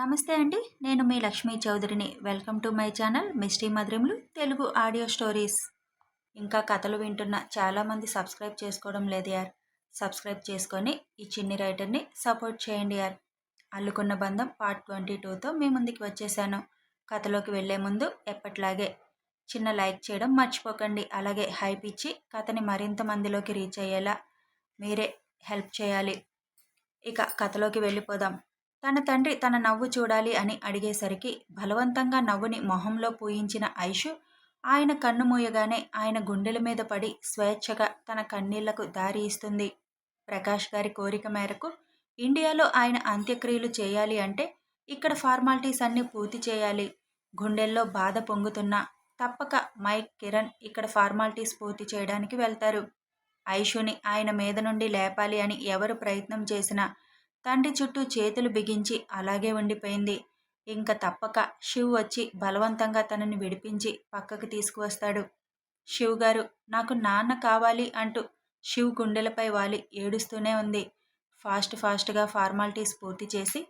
నమస్తే అండి నేను మీ Lakshmi చౌదరిని. Welcome to my channel misty మధురములు Telugu audio stories. ఇంకా కథలు వింటున్న చాలామంది సబ్స్క్రైబ్ చేసుకోవడం లేదు యార్. సబ్స్క్రైబ్ చేసుకొని ఈ చిన్ని రైటర్ని సపోర్ట్ చేయండి యార్. అల్లుకున్న బంధం పార్ట్ ట్వంటీ టూతో మీ ముందుకి వచ్చేసాను. కథలోకి వెళ్ళే ముందు ఎప్పట్లాగే చిన్న లైక్ చేయడం మర్చిపోకండి. అలాగే హైప్ ఇచ్చి కథని మరింత మందిలోకి రీచ్ అయ్యేలా మీరే హెల్ప్ చేయాలి. ఇక కథలోకి వెళ్ళిపోదాం. తన తండ్రి తన నవ్వు చూడాలి అని అడిగేసరికి బలవంతంగా నవ్వుని మొహంలో పూయించిన ఐషు ఆయన కన్ను మూయగానే ఆయన గుండెల మీద పడి స్వేచ్ఛగా తన కన్నీళ్ళకు దారి ఇస్తుంది. ప్రకాష్ గారి కోరిక మేరకు ఇండియాలో ఆయన అంత్యక్రియలు చేయాలి అంటే ఇక్కడ ఫార్మాలిటీస్ అన్నీ పూర్తి చేయాలి. గుండెల్లో బాధ పొంగుతున్నా తప్పక మైక్ కిరణ్ ఇక్కడ ఫార్మాలిటీస్ పూర్తి చేయడానికి వెళ్తారు. ఐషుని ఆయన మీద నుండి లేపాలి అని ఎవరు ప్రయత్నం చేసినా తండ్రి చుట్టూ చేతులు బిగించి అలాగే ఉండిపోయింది. ఇంక తప్పక శివ్ వచ్చి బలవంతంగా తనని విడిపించి పక్కకు తీసుకువస్తాడు. శివ్ గారు నాకు నాన్న కావాలి అంటూ శివ్ గుండెలపై వాలి ఏడుస్తూనే ఉంది. ఫాస్ట్ ఫాస్ట్గా ఫార్మాలిటీస్ పూర్తి చేసి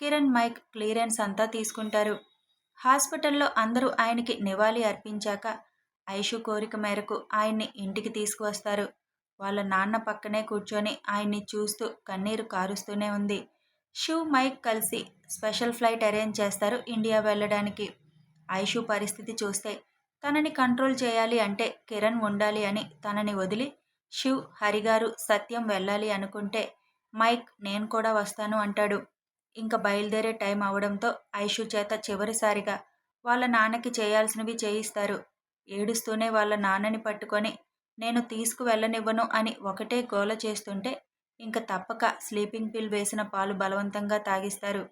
కిరణ్ మైక్ క్లియరెన్స్ అంతా తీసుకుంటారు. హాస్పిటల్లో అందరూ ఆయనకి నివాళి అర్పించాక ఐషు కోరిక మేరకు ఆయన్ని ఇంటికి తీసుకువస్తారు. వాళ్ళ నాన్న పక్కనే కూర్చొని ఆయన్ని చూస్తూ కన్నీరు కారుస్తూనే ఉంది. షివ్ మైక్ కలిసి స్పెషల్ ఫ్లైట్ అరేంజ్ చేస్తారు ఇండియా వెళ్ళడానికి. ఐషు పరిస్థితి చూస్తే తనని కంట్రోల్ చేయాలి అంటే కిరణ్ ఉండాలి అని తనని వదిలి శివ్ హరిగారు సత్యం వెళ్ళాలి అనుకుంటే మైక్ నేను కూడా వస్తాను అంటాడు. ఇంకా బయలుదేరే టైం అవడంతో ఐషు చేత చివరిసారిగా వాళ్ళ నాన్నకి చేయాల్సినవి చేయిస్తారు. ఏడుస్తూనే వాళ్ళ నాన్నని పట్టుకొని నేను తీసుకువెళ్ళనివ్వను అని ఒకటే గోల చేస్తుంటే ఇంక తప్పక స్లీపింగ్ పిల్ వేసిన పాలు బలవంతంగా తాగిస్తారు.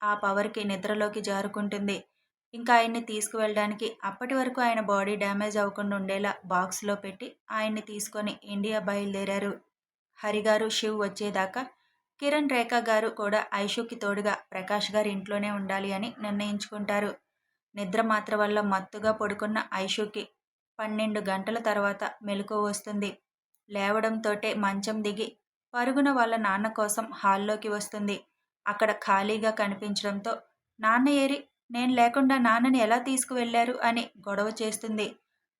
ఆ పవర్కి నిద్రలోకి జారుకుంటుంది. ఇంకా ఆయన్ని తీసుకువెళ్ళడానికి అప్పటి వరకు ఆయన బాడీ డ్యామేజ్ అవ్వకుండా ఉండేలా బాక్స్లో పెట్టి ఆయన్ని తీసుకొని ఇండియా బయలుదేరారు. హరిగారు శివ్ వచ్చేదాకా కిరణ్ రేఖ గారు కూడా ఐషుకి తోడుగా ప్రకాష్ గారు ఇంట్లోనే ఉండాలి అని నిర్ణయించుకుంటారు. నిద్ర మాత్ర వల్ల మత్తుగా పడుకున్న ఐషుకి పన్నెండు గంటల తర్వాత మెలకు వస్తుంది. లేవడంతోటే మంచం దిగి పరుగున వాళ్ళ నాన్న కోసం హాల్లోకి వస్తుంది. అక్కడ ఖాళీగా కనిపించడంతో నాన్న ఏరి నేను లేకుండా నాన్నని ఎలా తీసుకువెళ్ళారు అని గొడవ చేస్తుంది.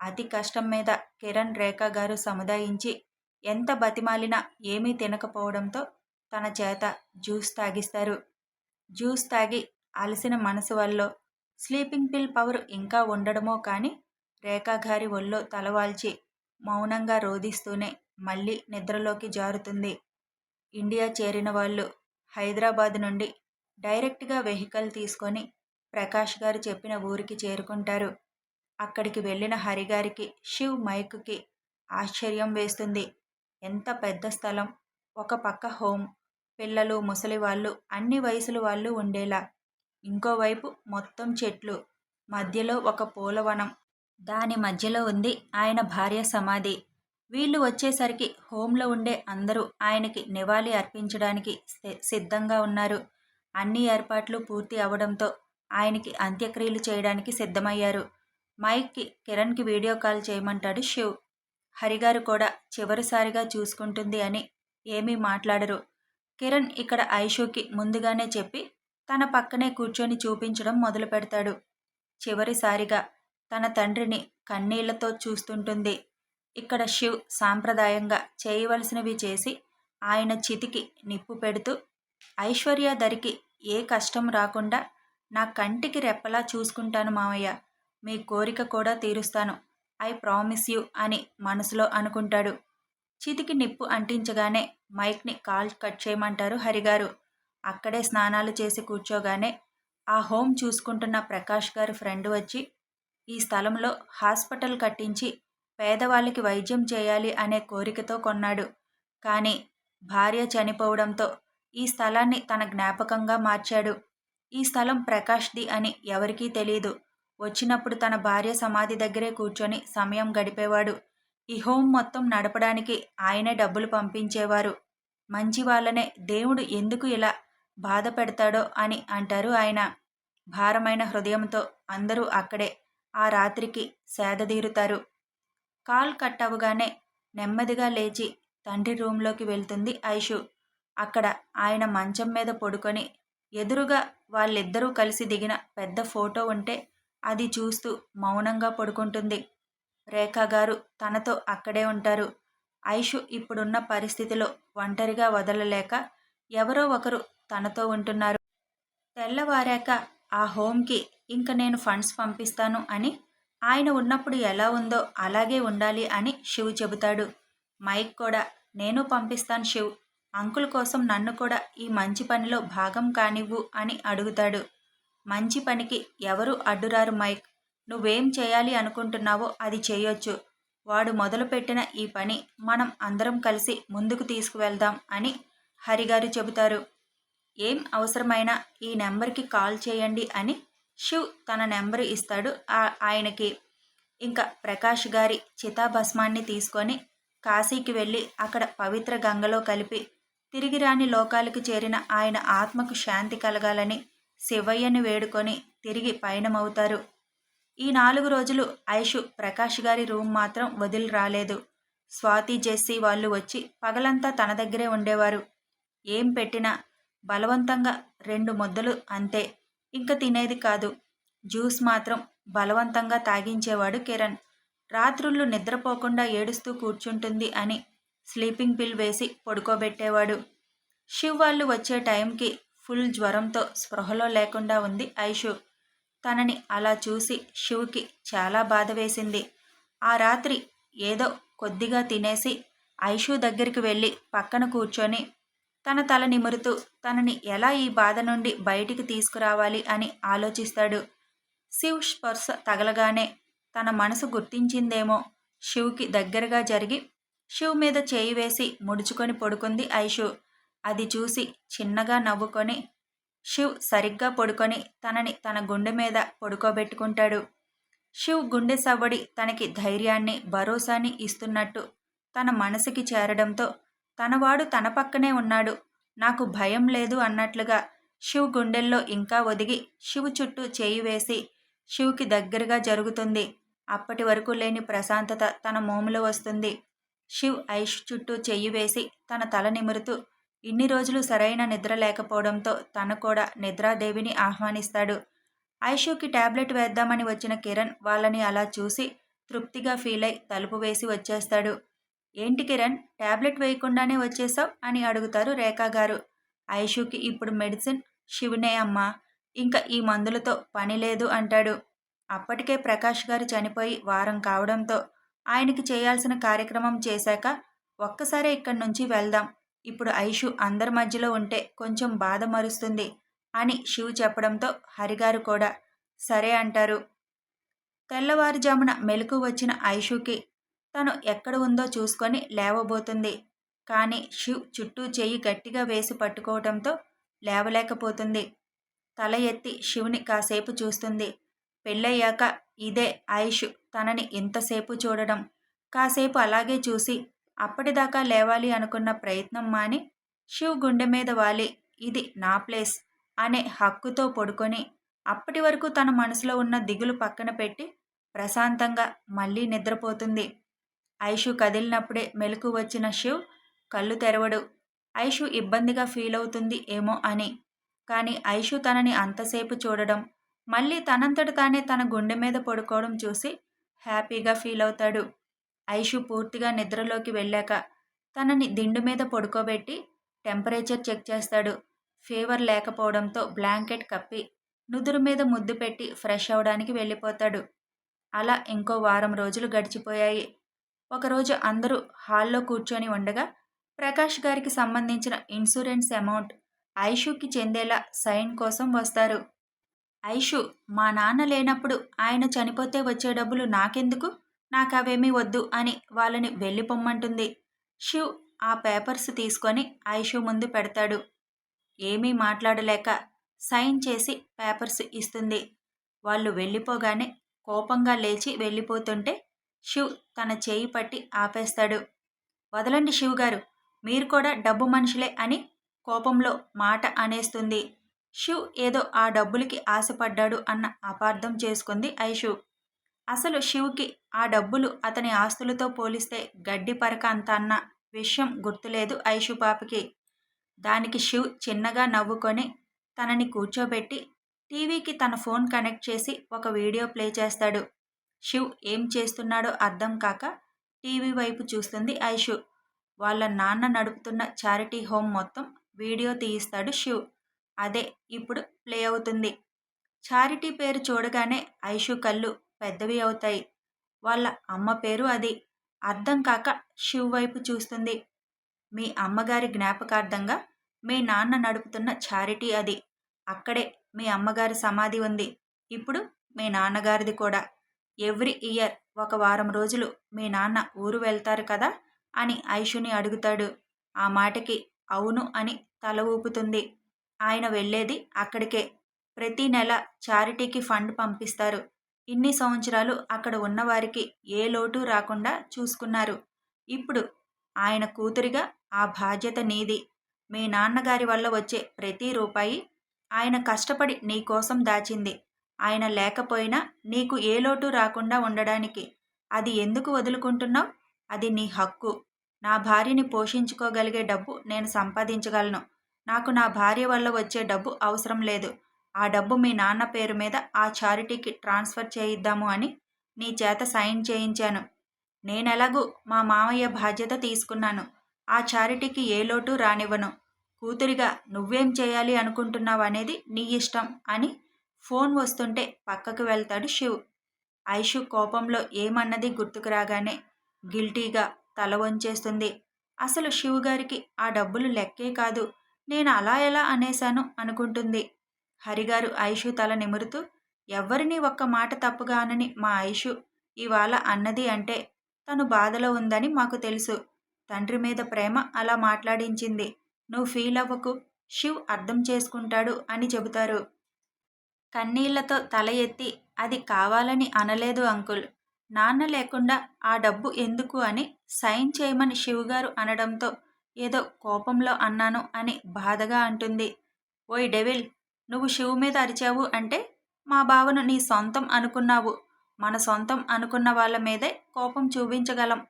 అతి కష్టం మీద కిరణ్ రేఖ గారు సముదాయించి ఎంత బతిమాలినా ఏమీ తినకపోవడంతో తన చేత జ్యూస్ తాగిస్తారు. జ్యూస్ తాగి అలసిన మనసు వల్ల స్లీపింగ్ పిల్ పవర్ ఇంకా ఉండడమో కానీ రేఖాగారి ఒళ్ళో తలవాల్చి మౌనంగా రోధిస్తూనే మళ్ళీ నిద్రలోకి జారుతుంది. ఇండియా చేరిన వాళ్ళు హైదరాబాద్ నుండి డైరెక్ట్గా వెహికల్ తీసుకొని ప్రకాష్ గారు చెప్పిన ఊరికి చేరుకుంటారు. అక్కడికి వెళ్ళిన హరిగారికి శివ్ మైక్కి ఆశ్చర్యం వేస్తుంది. ఎంత పెద్ద స్థలం ఒక పక్క హోమ్ పిల్లలు ముసలి వాళ్ళు అన్ని వయసుల వాళ్ళు ఉండేలా. ఇంకోవైపు మొత్తం చెట్లు మధ్యలో ఒక పూలవనం దాని మధ్యలో ఉంది ఆయన భార్య సమాధి. వీళ్ళు వచ్చేసరికి హోంలో ఉండే అందరూ ఆయనకి నివాళి అర్పించడానికి సిద్ధంగా ఉన్నారు. అన్ని ఏర్పాట్లు పూర్తి అవడంతో ఆయనకి అంత్యక్రియలు చేయడానికి సిద్ధమయ్యారు. మైక్కి కిరణ్కి వీడియో కాల్ చేయమంటాడు శివ్. హరిగారు కూడా చివరిసారిగా చూసుకుంటుంది అని ఏమీ మాట్లాడరు. కిరణ్ ఇక్కడ ఐషుకి ముందుగానే చెప్పి తన పక్కనే కూర్చొని చూపించడం మొదలు పెడతాడు చివరిసారిగా తన తండ్రిని కన్నీళ్ళతో చూస్తుంటుంది. ఇక్కడ శివ్ సాంప్రదాయంగా చేయవలసినవి చేసి ఆయన చితికి నిప్పు పెడుతూ ఐశ్వర్య దరికి ఏ కష్టం రాకుండా నా కంటికి రెప్పలా చూసుకుంటాను మామయ్య మీ కోరిక కూడా తీరుస్తాను. ఐ ప్రామిస్ యూ అని మనసులో అనుకుంటాడు. చితికి నిప్పు అంటించగానే మైక్ని కాల్ కట్ చేయమంటారు హరిగారు. అక్కడే స్నానాలు చేసి కూర్చోగానే ఆ హోమ్ చూసుకుంటున్న ప్రకాష్ గారి ఫ్రెండ్ వచ్చి ఈ స్థలంలో హాస్పిటల్ కట్టించి పేదవాళ్ళకి వైద్యం చేయాలి అనే కోరికతో కొన్నాడు. కానీ భార్య చనిపోవడంతో ఈ స్థలాన్ని తన జ్ఞాపకంగా మార్చాడు. ఈ స్థలం ప్రకాష్ది అని ఎవరికీ తెలియదు వచ్చినప్పుడు తన భార్య సమాధి దగ్గరే కూర్చొని సమయం గడిపేవాడు. ఈ హోమ్ మొత్తం నడపడానికి ఆయనే డబ్బులు పంపించేవారు. మంచి వాళ్ళనే దేవుడు ఎందుకు ఇలా బాధ పెడతాడో అని అంటారు ఆయన. భారమైన హృదయంతో అందరూ అక్కడే ఆ రాత్రికి సేదదీరుతారు కాల్ కట్ అవ్వగానే నెమ్మదిగా లేచి తండ్రి రూంలోకి వెళ్తుంది ఐషు. అక్కడ ఆయన మంచం మీద పడుకొని ఎదురుగా వాళ్ళిద్దరూ కలిసి దిగిన పెద్ద ఫోటో ఉంటే అది చూస్తూ మౌనంగా పడుకుంటుంది. రేఖా గారు తనతో అక్కడే ఉంటారు. ఐషు ఇప్పుడున్న పరిస్థితిలో ఒంటరిగా వదలలేక ఎవరో ఒకరు తనతో ఉంటున్నారు. తెల్లవారాక ఆ హోమ్కి ఇంక నేను ఫండ్స్ పంపిస్తాను అని ఆయన ఉన్నప్పుడు ఎలా ఉందో అలాగే ఉండాలి అని శివ్ చెబుతాడు. మైక్ కూడా నేను పంపిస్తాను శివ్ అంకుల్ కోసం నన్ను కూడా ఈ మంచి పనిలో భాగం కానివ్వు అని అడుగుతాడు. మంచి పనికి ఎవరు అడ్డురారు మైక్? నువ్వేం చేయాలి అనుకుంటున్నావో అది చేయొచ్చు. వాడు మొదలుపెట్టిన ఈ పని మనం అందరం కలిసి ముందుకు తీసుకువెళ్దాం అని హరిగారు చెబుతారు. ఏం అవసరమైనా ఈ నెంబర్కి కాల్ చేయండి అని శివ్ తన నెంబర్ ఇస్తాడు. ఆయనకి ఇంకా ప్రకాష్ గారి చితాభస్మాన్ని తీసుకొని కాశీకి వెళ్ళి అక్కడ పవిత్ర గంగలో కలిపి తిరిగి రాని లోకాలకు చేరిన ఆయన ఆత్మకు శాంతి కలగాలని శివయ్యని వేడుకొని తిరిగి పయనమవుతారు. ఈ నాలుగు రోజులు ఐషు ప్రకాష్ గారి రూమ్ మాత్రం వదిలి రాలేదు. స్వాతి జెస్సీ వాళ్ళు వచ్చి పగలంతా తన దగ్గరే ఉండేవారు. ఏం పెట్టినా బలవంతంగా రెండు ముద్దలు అంతే. ఇంక తినేది కాదు. జ్యూస్ మాత్రం బలవంతంగా తాగించేవాడు కిరణ్. రాత్రుళ్ళు నిద్రపోకుండా ఏడుస్తూ కూర్చుంటుంది అని స్లీపింగ్ పిల్ వేసి పడుకోబెట్టేవాడు. శివ్ వాళ్ళు వచ్చే టైంకి ఫుల్ జ్వరంతో స్పృహలో లేకుండా ఉంది ఐషు. తనని అలా చూసి శివుకి చాలా బాధ వేసింది. ఆ రాత్రి ఏదో కొద్దిగా తినేసి ఐషు దగ్గరికి వెళ్ళి పక్కన కూర్చొని తన తల నిమురుతూ తనని ఎలా ఈ బాధ నుండి బయటికి తీసుకురావాలి అని ఆలోచిస్తాడు. శివ్ స్పర్శ తగలగానే తన మనసు గుర్తించిందేమో శివ్కి దగ్గరగా జరిగి శివ్ మీద చేయి వేసి ముడుచుకొని పడుకుంది ఐషు. అది చూసి చిన్నగా నవ్వుకొని శివ్ సరిగ్గా పడుకొని తనని తన గుండె మీద పడుకోబెట్టుకుంటాడు. శివ్ గుండె సవ్వడి తనకి ధైర్యాన్ని భరోసాని ఇస్తున్నట్టు తన మనసుకి చేరడంతో తనవాడు తన పక్కనే ఉన్నాడు. నాకు భయం లేదు అన్నట్లుగా శివ్ గుండెల్లో ఇంకా ఒదిగి శివ్ చుట్టూ చేయి వేసి శివ్కి దగ్గరగా జరుగుతుంది. అప్పటి వరకు లేని ప్రశాంతత తన మోములో వస్తుంది. శివ్ ఐష్ చుట్టూ చెయ్యి వేసి తన తల నిమురుతూ ఇన్ని రోజులు సరైన నిద్ర లేకపోవడంతో తను కూడా నిద్రాదేవిని ఆహ్వానిస్తాడు. ఐషుకి టాబ్లెట్ వేద్దామని వచ్చిన కిరణ్ వాళ్ళని అలా చూసి తృప్తిగా ఫీల్ అయి తలుపు వేసి వచ్చేస్తాడు. ఏంటి కిరణ్? ట్యాబ్లెట్ వేయకుండానే వచ్చేసావు? అని అడుగుతారు రేఖా గారు. ఐషుకి ఇప్పుడు మెడిసిన్? శివునే అమ్మా! ఇంకా ఈ మందులతో పని లేదు అంటాడు. అప్పటికే ప్రకాష్ గారు చనిపోయి వారం కావడంతో ఆయనకి చేయాల్సిన కార్యక్రమం చేశాక ఒక్కసారే ఇక్కడి నుంచి వెళ్దాం. ఇప్పుడు ఐషు అందరి మధ్యలో ఉంటే కొంచెం బాధ మరుస్తుంది అని శివ చెప్పడంతో హరిగారు కూడా సరే అంటారు. తెల్లవారుజామున మెలకు వచ్చిన ఐషుకి తను ఎక్కడ ఉందో చూసుకొని లేవబోతుంది. కానీ శివ్ చుట్టూ చేయి గట్టిగా వేసి పట్టుకోవడంతో లేవలేకపోతుంది. తల ఎత్తి శివుని కాసేపు చూస్తుంది. పెళ్ళయ్యాక ఇదే ఆయుష్ తనని ఇంతసేపు చూడడం. కాసేపు అలాగే చూసి అప్పటిదాకా లేవాలి అనుకున్న ప్రయత్నం మాని శివ్ గుండె మీద వాలి ఇది నా ప్లేస్ అనే హక్కుతో పడుకొని అప్పటి వరకు తన మనసులో ఉన్న దిగులు పక్కన పెట్టి ప్రశాంతంగా మళ్ళీ నిద్రపోతుంది. ఐషు కదిలినప్పుడే మెలకు వచ్చిన శివ్ కళ్ళు తెరవడు. ఐషు ఇబ్బందిగా ఫీల్ అవుతుంది ఏమో అని. కానీ ఐషు తనని అంతసేపు చూడడం మళ్ళీ తనంతట తానే తన గుండె మీద పడుకోవడం చూసి హ్యాపీగా ఫీల్ అవుతాడు. ఐషు పూర్తిగా నిద్రలోకి వెళ్ళాక తనని దిండు మీద పడుకోబెట్టి టెంపరేచర్ చెక్ చేస్తాడు. ఫీవర్ లేకపోవడంతో బ్లాంకెట్ కప్పి నుదురు మీద ముద్దు పెట్టి ఫ్రెష్ అవడానికి వెళ్ళిపోతాడు. అలా ఇంకో వారం రోజులు గడిచిపోయాయి. ఒకరోజు అందరూ హాల్లో కూర్చొని ఉండగా ప్రకాష్ గారికి సంబంధించిన ఇన్సూరెన్స్ అమౌంట్ ఐషుకి చెందేలా సైన్ కోసం వస్తారు. ఐషు మా నాన్న లేనప్పుడు ఆయన చనిపోతే వచ్చే డబ్బులు నాకెందుకు? నాకు అవేమీ వద్దు అని వాళ్ళని వెళ్ళిపోమ్మంటుంది షివ్ ఆ పేపర్స్ తీసుకొని ఐషు ముందు పెడతాడు. ఏమీ మాట్లాడలేక సైన్ చేసి పేపర్స్ ఇస్తుంది. వాళ్ళు వెళ్ళిపోగానే కోపంగా లేచి వెళ్ళిపోతుంటే శివ్ తన చేయి పట్టి ఆపేస్తాడు. వదలండి శివ్ గారు మీరు కూడా డబ్బు మనుషులే అని కోపంలో మాట అనేస్తుంది. శివ్ ఏదో ఆ డబ్బులకి ఆశపడ్డాడు అన్న అపార్థం చేసుకుంది ఐషు. అసలు శివ్కి ఆ డబ్బులు అతని ఆస్తులతో పోలిస్తే గడ్డి పరక అంత అన్న విషయం గుర్తులేదు ఐషు పాపకి. దానికి శివ్ చిన్నగా నవ్వుకొని తనని కూర్చోబెట్టి టీవీకి తన ఫోన్ కనెక్ట్ చేసి ఒక వీడియో ప్లే చేస్తాడు. శివ్ ఏం చేస్తున్నాడో అర్థం కాక టీవీ వైపు చూస్తుంది ఐషు. వాళ్ళ నాన్న నడుపుతున్న చారిటీ హోమ్ మొత్తం వీడియో తీయిస్తాడు శివ్. అదే ఇప్పుడు ప్లే అవుతుంది. చారిటీ పేరు చూడగానే ఐషు కళ్ళు పెద్దవి అవుతాయి. వాళ్ళ అమ్మ పేరు అది. అర్థం కాక శివ్ వైపు చూస్తుంది. మీ అమ్మగారి జ్ఞాపకార్థంగా మీ నాన్న నడుపుతున్న చారిటీ అది. అక్కడే మీ అమ్మగారి సమాధి ఉంది. ఇప్పుడు మీ నాన్నగారిది కూడా. ఎవ్రీ ఇయర్ ఒక వారం రోజులు మీ నాన్న ఊరు వెళ్తారు కదా? అని ఐషుని అడుగుతాడు. ఆ మాటకి అవును అని తల ఊపుతుంది. ఆయన వెళ్ళేది అక్కడికే. ప్రతి నెల చారిటీకి ఫండ్ పంపిస్తారు. ఇన్ని సంవత్సరాలు అక్కడ ఉన్నవారికి ఏ లోటు రాకుండా చూసుకున్నారు. ఇప్పుడు ఆయన కూతురిగా ఆ బాధ్యత నీది. మీ నాన్నగారి వల్ల వచ్చే ప్రతి రూపాయి ఆయన కష్టపడి నీకోసం దాచింది. ఆయన లేకపోయినా నీకు ఏ లోటు రాకుండా ఉండడానికి. అది ఎందుకు వదులుకుంటున్నావు? అది నీ హక్కు. నా భార్యని పోషించుకోగలిగే డబ్బు నేను సంపాదించగలను. నాకు నా భార్య వల్ల వచ్చే డబ్బు అవసరం లేదు. ఆ డబ్బు మీ నాన్న పేరు మీద ఆ చారిటీకి ట్రాన్స్ఫర్ చేయిద్దాము అని నీ చేత సైన్ చేయించాను. నేనెలాగూ మా మామయ్య బాధ్యత తీసుకున్నాను. ఆ చారిటీకి ఏ లోటు రానివ్వను. కూతురిగా నువ్వేం చేయాలి అనుకుంటున్నావు అనేది నీ ఇష్టం అని ఫోన్ వస్తుంటే పక్కకు వెళ్తాడు శివ్. ఐషు కోపంలో ఏమన్నది గుర్తుకు రాగానే గిల్టీగా తల వంచేస్తుంది. అసలు శివ్ గారికి ఆ డబ్బులు లెక్కే కాదు. నేను అలా ఎలా అనేశాను అనుకుంటుంది. హరిగారు ఐషు తల నిమురుతూ ఎవరిని ఒక్క మాట తప్పుగా అనని మా ఐషు ఇవాళ అన్నది అంటే తను బాధలో ఉందని మాకు తెలుసు. తండ్రి మీద ప్రేమ అలా మాట్లాడించింది. నువ్వు ఫీల్ అవ్వకు. శివ్ అర్థం చేసుకుంటాడు అని చెబుతారు. కన్నీళ్ళతో తల ఎత్తి అది కావాలని అనలేదు అంకుల్. నాన్న లేకుండా ఆ డబ్బు ఎందుకు అని సైన్ చేయమని శివుగారు అనడంతో ఏదో కోపంలో అన్నాను అని బాధగా అంటుంది. ఓయ్ డెవిల్ నువ్వు శివు మీద అరిచావు అంటే మా బావను నీ సొంతం అనుకున్నావు. మన సొంతం అనుకున్న వాళ్ళ మీదే కోపం చూపించగలం.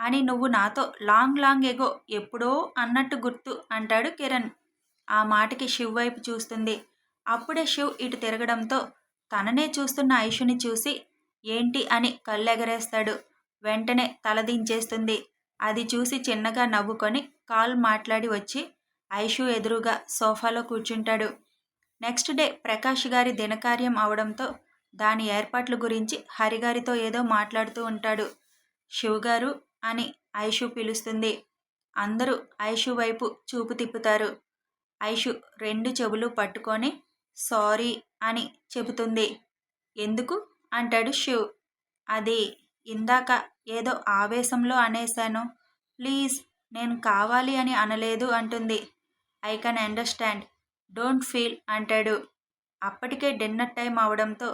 అని నువ్వు నాతో లాంగ్ లాంగ్ ఎగో ఎప్పుడో అన్నట్టు గుర్తు అంటాడు కిరణ్. ఆ మాటకి శివ్ వైపు చూస్తుంది. అప్పుడే శివ్ ఇటు తిరగడంతో తననే చూస్తున్న ఐషుని చూసి ఏంటి? అని కళ్ళెగరేస్తాడు. వెంటనే తలదించేస్తుంది అది చూసి చిన్నగా నవ్వుకొని కాల్ మాట్లాడి వచ్చి ఐషు ఎదురుగా సోఫాలో కూర్చుంటాడు. నెక్స్ట్ డే ప్రకాష్ గారి దినకార్యం అవడంతో దాని ఏర్పాట్ల గురించి హరిగారితో ఏదో మాట్లాడుతూ ఉంటాడు. శివగారు అని ఐషు పిలుస్తుంది. అందరూ ఐషు వైపు చూపు తిప్పుతారు. ఐషు రెండు చెవులు పట్టుకొని సారీ అని చెబుతుంది. ఎందుకు? అంటాడు శివ్. అది ఇందాక ఏదో ఆవేశంలో అనేశాను. ప్లీజ్ నేను కావాలి అని అనలేదు అంటుంది. I can understand. Don't feel అంటాడు. అప్పటికే డిన్నర్ టైం అవడంతో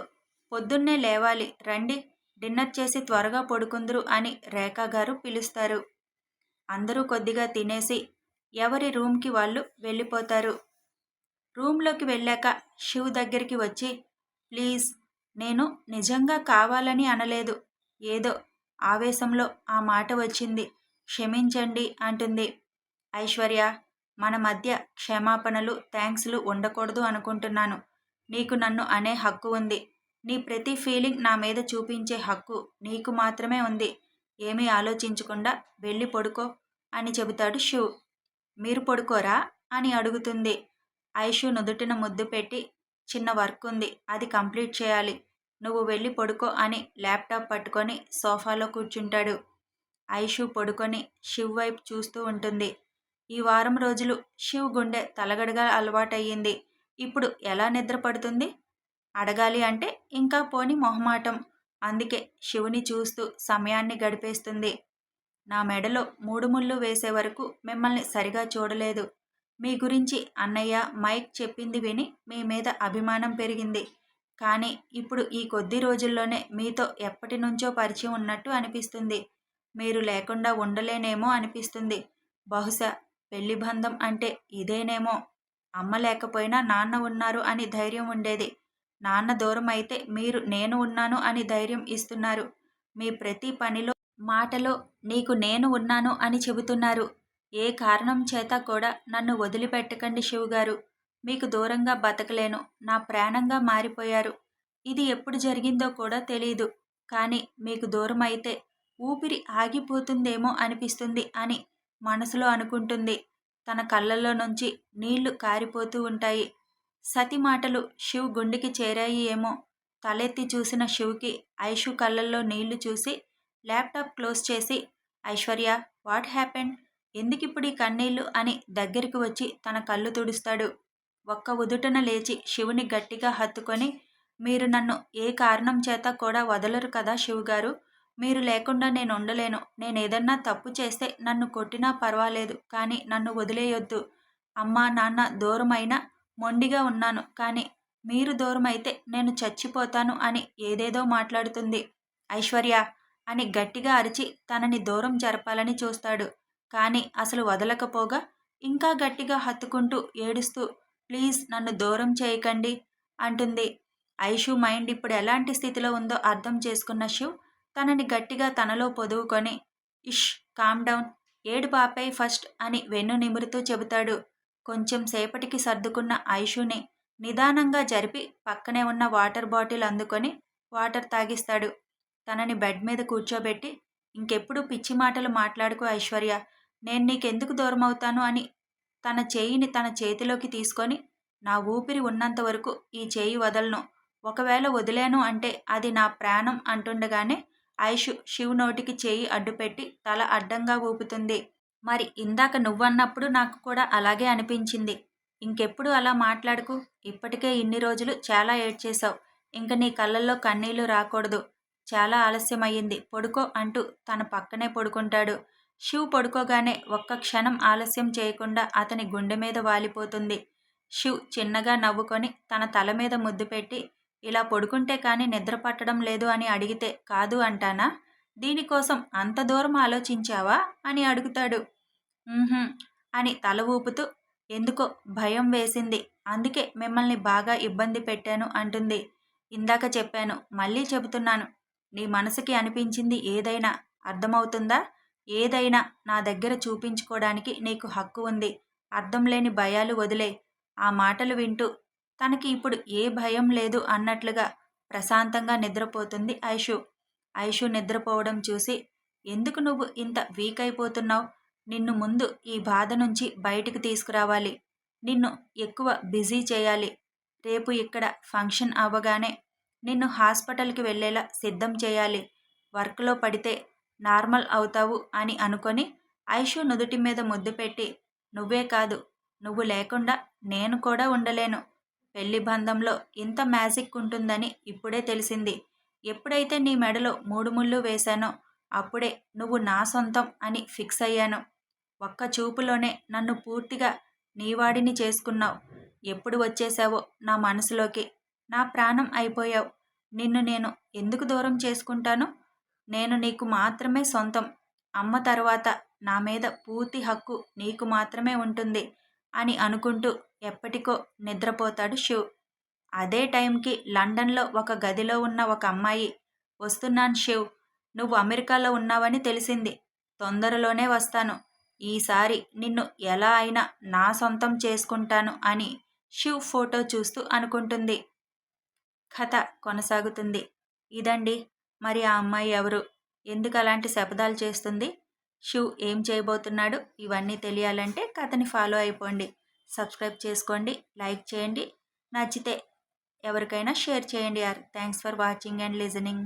పొద్దున్నే లేవాలి రండి డిన్నర్ చేసి త్వరగా పడుకుందరు అని రేఖా గారు పిలుస్తారు. అందరూ కొద్దిగా తినేసి ఎవరి రూమ్కి వాళ్ళు వెళ్ళిపోతారు. రూమ్లోకి వెళ్ళాక శివ్ దగ్గరికి వచ్చి ప్లీజ్ నేను నిజంగా కావాలని అనలేదు. ఏదో ఆవేశంలో ఆ మాట వచ్చింది. క్షమించండి అంటుంది. ఐశ్వర్య మన మధ్య క్షమాపణలు థ్యాంక్స్లు ఉండకూడదు అనుకుంటున్నాను. నీకు నన్ను అనే హక్కు ఉంది. నీ ప్రతి ఫీలింగ్ నా మీద చూపించే హక్కు నీకు మాత్రమే ఉంది. ఏమీ ఆలోచించకుండా వెళ్ళి పడుకో అని చెబుతాడు శివ్. మీరు పడుకోరా? అని అడుగుతుంది. ఐషు నుదుటిన ముద్దు పెట్టి చిన్న వర్క్ ఉంది అది కంప్లీట్ చేయాలి. నువ్వు వెళ్ళి పడుకో అని ల్యాప్టాప్ పట్టుకొని సోఫాలో కూర్చుంటాడు. ఐషు పడుకొని శివ్ వైపు చూస్తూ ఉంటుంది. ఈ వారం రోజులు శివ్ గుండె తలగడగా అలవాటయ్యింది. ఇప్పుడు ఎలా నిద్ర పడుతుంది అడగాలి అంటే ఇంకా పోని మొహమాటం. అందుకే శివుని చూస్తూ సమయాన్ని గడిపేస్తుంది. నా మెడలో మూడు ముళ్ళు వేసే వరకు మిమ్మల్ని సరిగా చూడలేదు. మీ గురించి అన్నయ్య మైక్ చెప్పింది విని మీ మీద అభిమానం పెరిగింది. కానీ ఇప్పుడు ఈ కొద్ది రోజుల్లోనే మీతో ఎప్పటి నుంచో పరిచయం ఉన్నట్టు అనిపిస్తుంది. మీరు లేకుండా ఉండలేనేమో అనిపిస్తుంది. బహుశా పెళ్ళి బంధం అంటే ఇదేనేమో. అమ్మ లేకపోయినా నాన్న ఉన్నారు అని ధైర్యం ఉండేది. నాన్న దూరం అయితే మీరు నేను ఉన్నాను అని ధైర్యం ఇస్తున్నారు. మీ ప్రతి పనిలో మాటలో నీకు నేను ఉన్నాను అని చెబుతున్నారు. ఏ కారణం చేత కూడా నన్ను వదిలిపెట్టకండి శివగారు. మీకు దూరంగా బతకలేను. నా ప్రాణంగా మారిపోయారు. ఇది ఎప్పుడు జరిగిందో కూడా తెలియదు కానీ మీకు దూరం అయితే ఊపిరి ఆగిపోతుందేమో అనిపిస్తుంది అని మనసులో అనుకుంటుంది. తన కళ్ళల్లో నుంచి నీళ్ళు కారిపోతూ ఉంటాయి. సతి మాటలు శివ్ గుండెకి చేరాయి ఏమో. తలెత్తి చూసిన శివ్కి ఐషు కళ్ళల్లో నీళ్ళు చూసి ల్యాప్టాప్ క్లోజ్ చేసి ఐశ్వర్య వాట్ హ్యాపెండ్ ఎందుకిప్పుడు ఈ కన్నీళ్ళు అని దగ్గరికి వచ్చి తన కళ్ళు తుడుస్తాడు. ఒక్క ఉదుటన లేచి శివుని గట్టిగా హత్తుకొని మీరు నన్ను ఏ కారణం చేత కూడా వదలరు కదా శివు గారు మీరు లేకుండా నేను ఉండలేను. నేను ఏదన్నా తప్పు చేస్తే నన్ను కొట్టినా పర్వాలేదు కానీ నన్ను వదిలేయొద్దు. అమ్మా నాన్న దూరమైనా మొండిగా ఉన్నాను కానీ మీరు దూరమైతే నేను చచ్చిపోతాను అని ఏదేదో మాట్లాడుతుంది. ఐశ్వర్య అని గట్టిగా అరిచి తనని దూరం జరపాలని చూస్తాడు. కానీ అసలు వదలకపోగా ఇంకా గట్టిగా హత్తుకుంటూ ఏడుస్తూ ప్లీజ్ నన్ను దూరం చేయకండి అంటుంది. ఐషు మైండ్ ఇప్పుడు ఎలాంటి స్థితిలో ఉందో అర్థం చేసుకున్న శివ్ తనని గట్టిగా తనలో పొదువుకొని ఇష్ కామ్ డౌన్ ఏడు పాపై ఫస్ట్ అని వెన్ను నిమురుతూ చెబుతాడు. కొంచెం సేపటికి సర్దుకున్న ఐషుని నిదానంగా జరిపి పక్కనే ఉన్న వాటర్ బాటిల్ అందుకొని వాటర్ తాగిస్తాడు. తనని బెడ్ మీద కూర్చోబెట్టి ఇంకెప్పుడు పిచ్చి మాటలు మాట్లాడుకో ఐశ్వర్య నేను నీకెందుకు దూరం అవుతాను అని తన చేయిని తన చేతిలోకి తీసుకొని నా ఊపిరి ఉన్నంత వరకు ఈ చేయి వదలను. ఒకవేళ వదిలేను అంటే అది నా ప్రాణం అంటుండగానే ఐషు శివ్ నోటికి చేయి అడ్డుపెట్టి తల అడ్డంగా ఊపుతుంది. మరి ఇందాక నువ్వన్నప్పుడు నాకు కూడా అలాగే అనిపించింది. ఇంకెప్పుడు అలా మాట్లాడుకు. ఇప్పటికే ఇన్ని రోజులు చాలా ఏడ్చేశావు. ఇంక నీ కళ్ళల్లో కన్నీళ్ళు రాకూడదు. చాలా ఆలస్యమయ్యింది. పడుకో అంటూ తన పక్కనే పడుకుంటాడు. శివ్ పడుకోగానే ఒక్క క్షణం ఆలస్యం చేయకుండా అతని గుండె మీద వాలిపోతుంది. శివ్ చిన్నగా నవ్వుకొని తన తల మీద ముద్దు పెట్టి ఇలా పడుకుంటే కానీ నిద్ర పట్టడం లేదు అని అడిగితే కాదు అంటానా? దీనికోసం అంత దూరం ఆలోచించావా? అని అడుగుతాడు. అని తల ఊపుతూ ఎందుకో భయం వేసింది. అందుకే మిమ్మల్ని బాగా ఇబ్బంది పెట్టాను అంటుంది. ఇందాక చెప్పాను మళ్ళీ చెబుతున్నాను. నీ మనసుకి అనిపించింది ఏదైనా. అర్థమవుతుందా? ఏదైనా నా దగ్గర చూపించుకోవడానికి నీకు హక్కు ఉంది. అర్థం లేని భయాలు వదిలే. ఆ మాటలు వింటూ తనకి ఇప్పుడు ఏ భయం లేదు అన్నట్లుగా ప్రశాంతంగా నిద్రపోతుంది ఐషు. ఐషు నిద్రపోవడం చూసి ఎందుకు నువ్వు ఇంత వీక్ అయిపోతున్నావు? నిన్ను ముందు ఈ బాధ నుంచి బయటికి తీసుకురావాలి. నిన్ను ఎక్కువ బిజీ చేయాలి. రేపు ఇక్కడ ఫంక్షన్ అవ్వగానే నిన్ను హాస్పిటల్కి వెళ్ళేలా సిద్ధం చేయాలి. వర్క్లో పడితే నార్మల్ అవుతావు అని అనుకొని ఐషు నుదుటి మీద ముద్దు పెట్టి నువ్వే కాదు నువ్వు లేకుండా నేను కూడా ఉండలేను. పెళ్ళి బంధంలో ఇంత మ్యాజిక్ ఉంటుందని ఇప్పుడే తెలిసింది. ఎప్పుడైతే నీ మెడలో మూడు ముళ్ళు వేశానో అప్పుడే నువ్వు నా సొంతం అని ఫిక్స్ అయ్యాను. ఒక్క చూపులోనే నన్ను పూర్తిగా నీవాడిని చేసుకున్నావు. ఎప్పుడు వచ్చేసావో నా మనసులోకి నా ప్రాణం అయిపోయావు. నిన్ను నేను ఎందుకు దూరం చేసుకుంటాను? నేను నీకు మాత్రమే సొంతం. అమ్మ తర్వాత నా మీద పూర్తి హక్కు నీకు మాత్రమే ఉంటుంది అని అనుకుంటూ ఎప్పటికో నిద్రపోతాడు శివ్. అదే టైంకి లండన్లో ఒక గదిలో ఉన్న ఒక అమ్మాయి వస్తున్నాను శివ్ నువ్వు అమెరికాలో ఉన్నావని తెలిసింది. తొందరలోనే వస్తాను. ఈసారి నిన్ను ఎలా అయినా నా సొంతం చేసుకుంటాను అని శివ్ ఫోటో చూస్తూ అనుకుంటుంది. కథ కొనసాగుతుంది. ఇదండి. మరి ఆ అమ్మాయి ఎవరు? ఎందుకు అలాంటి శపథాలు చేస్తుంది? షివ్ ఏం చేయబోతున్నాడు? ఇవన్నీ తెలియాలంటే కథని ఫాలో అయిపోండి. సబ్స్క్రైబ్ చేసుకోండి లైక్ చేయండి. నచ్చితే ఎవరికైనా షేర్ చేయండి యార్. Thanks for watching and listening.